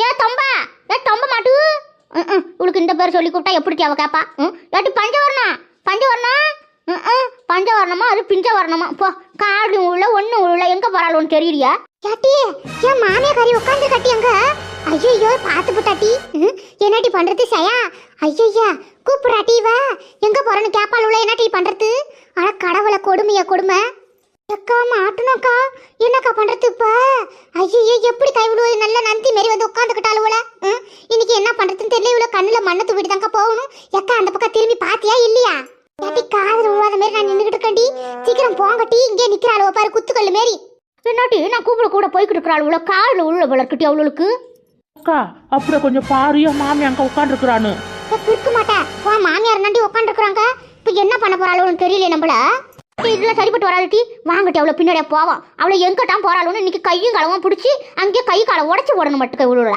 ஏ தொம்பா. ஏ தொம்ப மாட்டு. ம், இந்த பேர் சொல்லி கூப்பிட்டா எப்படி அவ கேப்பா? ம், ஏட்டி பஞ்சவரணம் பஞ்சவரணம் ம், பஞ்ச வரணுமா அது பிஞ்ச வரணுமா போ காடு உள்ள ஒண்ணு உள்ள எங்க போறாளுன்னு தெரியலையா ஏட்டி ஏன் மாமியா கறி உட்காந்து கட்டி அங்க. ஐயோ பார்த்து புட்டாட்டி என்னட்டி பண்றது சயா? ஐயய்யா கூப்பிடுறாட்டி வா எங்க போறன்னு கேப்பாள் உள்ள என்னட்டி பண்றது? அட கடவுளை கொடுமையா கொடுமை. அக்கா மாட்டணும்க்கா என்னக்கா பண்றது இப்ப ஐயோ எப்படி கை விடுவது நல்ல நந்தி மாரி வந்து உட்காந்துக்கிட்டாளுவல இன்னைக்கு என்ன பண்றதுன்னு தெரியல. இவ்வளவு கண்ணுல மண்ணை தூவிட்டு தாங்க போகணும். எக்கா அந்த பக்கம் திரும்பி பாத்தியா இல்லையா? ஏட்டி காதல் விழுவாத மாரி நான் நின்னுகிட்டு இருக்கேன்டி. சீக்கிரம் போங்கட்டி. இங்கே நிக்கிறாள் பாரு குத்துக்கல்லு மாரி. என்னாட்டி நான் கூப்பிட கூட போய்கிட்டு இருக்கிறாள் உள்ள காலில் உள்ள வளர்க்கட்டி அவளுக்கு? அக்கா அப்படியே கொஞ்சம் பாரியா மாமி அங்க உட்காந்துருக்குறான்னு இருக்க மாட்டேன் வா மாமியார் நண்டி உட்காந்துருக்குறாங்க இப்போ என்ன பண்ண போறாளுன்னு தெரியல நம்மள. இதெல்லாம் சரிப்பட்டு வராளுட்டி வாங்கட்டி அவ்வளோ பின்னாடியே போவோம் அவளை எங்கிட்டாம் போறாளுன்னு இன்னைக்கு கையும் களவும் பிடிச்சி அங்கேயே கை காலை உடச்சி போடணும் மட்டும் விழுல